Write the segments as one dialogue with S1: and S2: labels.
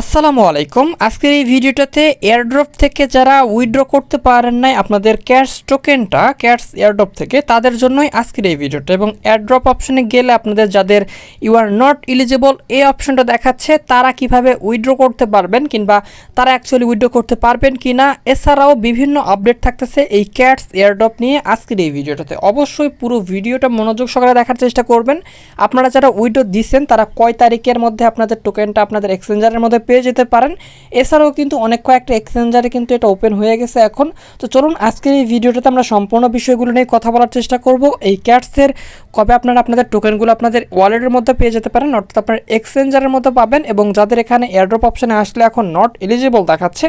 S1: আসসালামু আলাইকুম। আজকের এই ভিডিওটাতে এয়ারড্রপ থেকে যারা উইথড্র করতে পারেন নাই আপনাদের ক্যাশ টোকেনটা ক্যাশ এয়ারড্রপ থেকে, তাদের জন্যই আজকের এই ভিডিওটা। এবং এয়ারড্রপ অপশনে গেলে আপনাদের যাদের ইউ আর নট ইলিজিবল এই অপশনটা দেখাচ্ছে, তারা কীভাবে উইথড্র করতে পারবেন কিংবা তারা অ্যাকচুয়ালি উইথড্র করতে পারবেন কি না এছাড়াও বিভিন্ন আপডেট থাকতেছে এই ক্যাটস এয়ারড্রপ নিয়ে আজকের এই ভিডিওটাতে। অবশ্যই পুরো ভিডিওটা মনোযোগ সহকারে দেখার চেষ্টা করবেন। আপনারা যারা উইথড্র দিচ্ছেন তারা কয় তারিখের মধ্যে আপনাদের টোকেনটা আপনাদের এক্সচেঞ্জারের মধ্যে পেয়ে যেতে পারেন। এছাড়াও কিন্তু অনেক কয়েকটা এক্সচেঞ্জারে কিন্তু এটা ওপেন হয়ে গেছে এখন। তো চলুন, আজকের এই ভিডিওটাতে আমরা সম্পূর্ণ বিষয়গুলো নিয়ে কথা বলার চেষ্টা করব। এই ক্যাটসের কবে আপনারা আপনাদের টোকেনগুলো আপনাদের ওয়ালেটের মধ্যে পেয়ে যেতে পারেন, অর্থাৎ আপনার এক্সচেঞ্জারের মধ্যে পাবেন এবং যাদের এখানে এয়ারড্রপ অপশানে আসলে এখন নট এলিজিবল দেখাচ্ছে,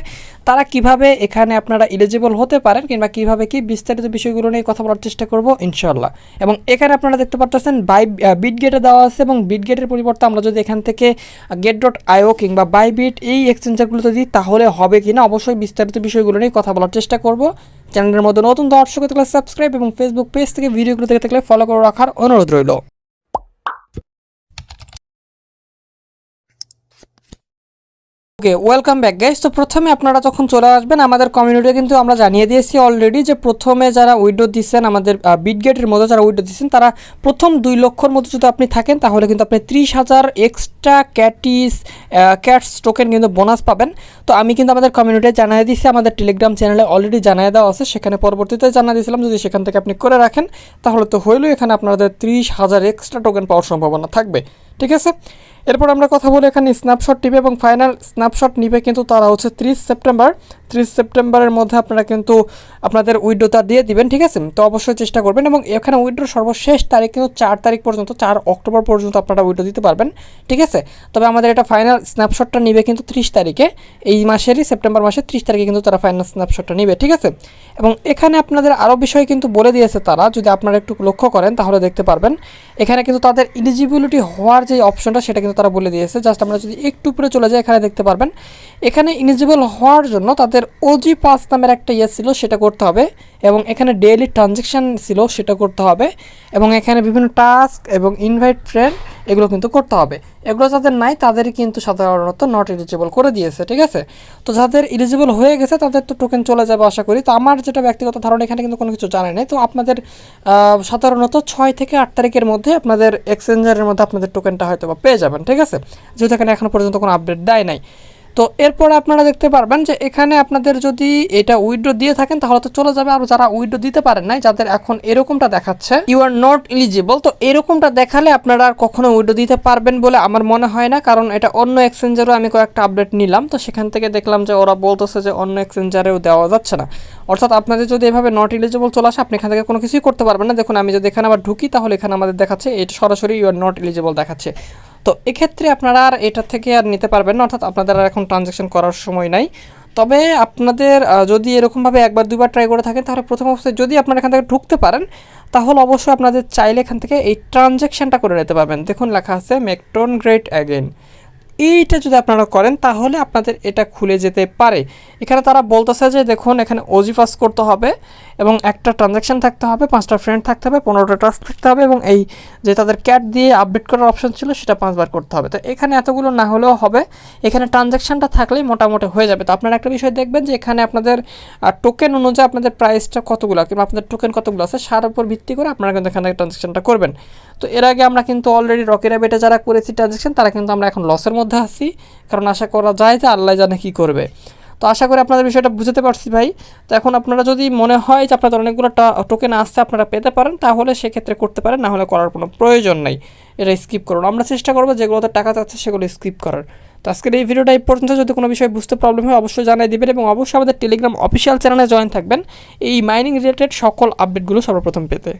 S1: তারা কীভাবে এখানে আপনারা এলিজিবল হতে পারেন কিংবা কীভাবে কি বিস্তারিত বিষয়গুলো নিয়ে কথা বলার চেষ্টা করব ইনশাল্লাহ এবং এখানে আপনারা দেখতে পাচ্ছেন বাই বিট গেটে দেওয়া আছে এবং বিট গেটের পরিবর্তে আমরা যদি এখান থেকে গেট ডট আইও কিংবা বাইবিট এই এক্সচেঞ্জারগুলোতে দিই, তাহলে হবে কি না অবশ্যই বিস্তারিত বিষয়গুলো নিয়ে কথা বলার চেষ্টা করব। চ্যানেলের মধ্যে নতুন দর্শক থাকলে সাবস্ক্রাইব এবং ফেসবুক পেজ থেকে ভিডিওগুলো দেখে থাকলে ফলো করে রাখার অনুরোধ রইল। ওকে ওয়েলকাম ব্যাক গাইস তো প্রথমে আপনারা যখন চলে আসবেন, আমাদের কমিউনিটি কিন্তু আমরা জানিয়ে দিয়েছি অলরেডি যে প্রথমে যারা উইডো দিচ্ছেন, আমাদের বিটগেটের মধ্যে যারা উইডো দিচ্ছেন, তারা প্রথম দুই লক্ষর মধ্যে যদি আপনি থাকেন, তাহলে কিন্তু আপনি ত্রিশ হাজার এক্সট্রা ক্যাটিস ক্যাটস টোকেন কিন্তু বোনাস পাবেন। তো আমি কিন্তু আমাদের কমিউনিটি জানিয়ে দিচ্ছি আমাদের টেলিগ্রাম চ্যানেলে অলরেডি জানিয়ে দেওয়া আছে। সেখানে পরবর্তীতে জানিয়ে দিয়েছিলাম, যদি সেখান থেকে আপনি করে রাখেন, তাহলে তো হইল এখানে আপনাদের ত্রিশ হাজার এক্সট্রা টোকেন পাওয়ার সম্ভাবনা থাকবে। ঠিক আছে? এরপর আমরা কথা বলি এখানে স্ন্যাপশট নিবে এবং ফাইনাল স্ন্যাপশট নিবে কিন্তু তারা হচ্ছে ত্রিশ সেপ্টেম্বর। ত্রিশ সেপ্টেম্বরের মধ্যে আপনারা কিন্তু আপনাদের উইড্রোটা দিয়ে দিবেন, ঠিক আছে? তো অবশ্যই চেষ্টা করবেন এবং এখানে উইড্রো সর্বশেষ তারিখ কিন্তু চার তারিখ পর্যন্ত, চার অক্টোবর পর্যন্ত আপনারা উইড্রো দিতে পারবেন, ঠিক আছে? তবে আমাদের এটা ফাইনাল স্ন্যাপশটটা নিবে কিন্তু ত্রিশ তারিখে, এই মাসেরই সেপ্টেম্বর মাসের ত্রিশ তারিখে কিন্তু তারা ফাইনাল স্ন্যাপশটটা নিবে, ঠিক আছে? এবং এখানে আপনাদের আরও বিষয় কিন্তু বলে দিয়েছে তারা, যদি আপনারা একটু লক্ষ্য করেন তাহলে দেখতে পারবেন, এখানে কিন্তু তাদের ইলিজিবিলিটি হওয়ার যে অপশনটা সেটা কিন্তু তারা বলে দিয়েছে, জাস্ট আমরা যদি একটু উপরে চলে যাই, এখানে দেখতে পারবেন, এখানে ইলিজিবল হওয়ার জন্য তাদের ওজি পাস নামের একটা ইয়ে ছিল, সেটা করতে হবে। এবং এখানে ডেইলি ট্রানজ্যাকশান ছিল, সেটা করতে হবে। এবং এখানে বিভিন্ন টাস্ক এবং ইনভাইট ফ্রেন্ড এগুলো কিন্তু করতে হবে। এগুলো যাদের নাই তাদের কিন্তু সাধারণত নট এলিজিবল করে দিয়েছে, ঠিক আছে? তো যাদের এলিজিবল হয়ে গেছে, তাদের তো টোকেন চলে যাবে আশা করি। তো আমার যেটা ব্যক্তিগত ধারণা, এখানে কিন্তু কোনো কিছু জানে নেই। তো আপনাদের সাধারণত ছয় থেকে আট তারিখের মধ্যে আপনাদের এক্সচেঞ্জারের মধ্যে আপনাদের টোকেনটা হয়তো বা পেয়ে যাবেন, ঠিক আছে? যেহেতু এখানে এখনও পর্যন্ত কোনো আপডেট দেয় নাই। তো এরপর আপনারা দেখতে পারবেন যে এখানে আপনাদের যদি এটা উইড্রো দিয়ে থাকেন, তাহলে তো চলে যাবে। আর যারা উইড্রো দিতে পারেন নাই, যাদের এখন এরকমটা দেখাচ্ছে ইউ আর নট এলিজিবল তো এরকমটা দেখালে আপনারা আর কখনো উইড্রো দিতে পারবেন বলে আমার মনে হয় না, কারণ এটা অন্য এক্সচেঞ্জারও আমি কয়েকটা আপডেট নিলাম। তো সেখান থেকে দেখলাম যে ওরা বলতেছে যে অন্য এক্সচেঞ্জারেও দেওয়া যাচ্ছে না। অর্থাৎ আপনাদের যদি এভাবে নট এলিজিবল চলে আসে, আপনি এখান থেকে কোনো কিছুই করতে পারবেন না। দেখুন, আমি যদি এখানে আবার ঢুকি, তাহলে এখানে আমাদের দেখাচ্ছে, এটা সরাসরি ইউ আর নট এলিজিবল দেখাচ্ছে। তো এক্ষেত্রে আপনারা আর এটা থেকে আর নিতে পারবেন না, অর্থাৎ আপনাদের আর এখন ট্রানজ্যাকশন করার সময় নাই। তবে আপনাদের যদি এরকমভাবে একবার দুবার ট্রাই করে থাকেন, তাহলে প্রথম অবস্থায় যদি আপনারা এখান থেকে ঢুকতে পারেন, তাহলে অবশ্যই আপনাদের চাইলে এখান থেকে এই ট্রানজ্যাকশানটা করে নিতে পারবেন। দেখুন, লেখা আছে মেকটন গ্রেট অ্যাগেন এইটা যদি আপনারা করেন, তাহলে আপনাদের এটা খুলে যেতে পারে। এখানে তারা বলতেছে যে, দেখুন, এখানে ওজি পাস করতে হবে এবং একটা ট্রানজ্যাকশান থাকতে হবে, পাঁচটা ফ্রেন্ড থাকতে হবে, পনেরোটা টাস্ক থাকতে হবে এবং এই যে তাদের ক্যাট দিয়ে আপডেট করার অপশন ছিল, সেটা পাঁচবার করতে হবে। তো এখানে এতগুলো না হলেও হবে। এখানে ট্রানজ্যাকশানটা থাকলেই মোটামুটি হয়ে যাবে। তো আপনারা একটা বিষয় দেখবেন যে, এখানে আপনাদের টোকেন অনুযায়ী আপনাদের প্রাইসটা কতগুলো, কিংবা আপনাদের টোকেন কতগুলো আছে, সার উপর ভিত্তি করে আপনারা কিন্তু এখানে ট্রানজ্যাকশানটা করবেন। তো এর আগে আমরা কিন্তু অলরেডি রকেরা বেটে যারা করেছি ট্রানজ্যাকশান তারা কিন্তু আমরা এখন লসের মধ্যে আছি, কারণ আশা করা যায় যে আল্লাহ জানে কী করবে। তো আশা করি আপনাদের বিষয়টা বুঝতে পারছি ভাই। তো এখন আপনারা যদি মনে হয় যে আপনাদের অনেকগুলো টোকেন আসছে আপনারা পেতে পারেন, তাহলে সেক্ষেত্রে করতে পারেন না হলে করার কোনো প্রয়োজন নেই। এটা স্কিপ করুন। আমরা চেষ্টা করব যেগুলোতে টাকা যাচ্ছে সেগুলো স্কিপ করার। তো আজকের এই ভিডিওটা এই পর্যন্ত। যদি কোনো বিষয়ে বুঝতে প্রবলেম হয়, অবশ্যই জানাই দেবেন এবং অবশ্যই আমাদের টেলিগ্রাম অফিসিয়াল চ্যানেলে জয়েন থাকবেন। এই মাইনিং রিলেটেড সকল আপডেটগুলো সর্বপ্রথম পেতে।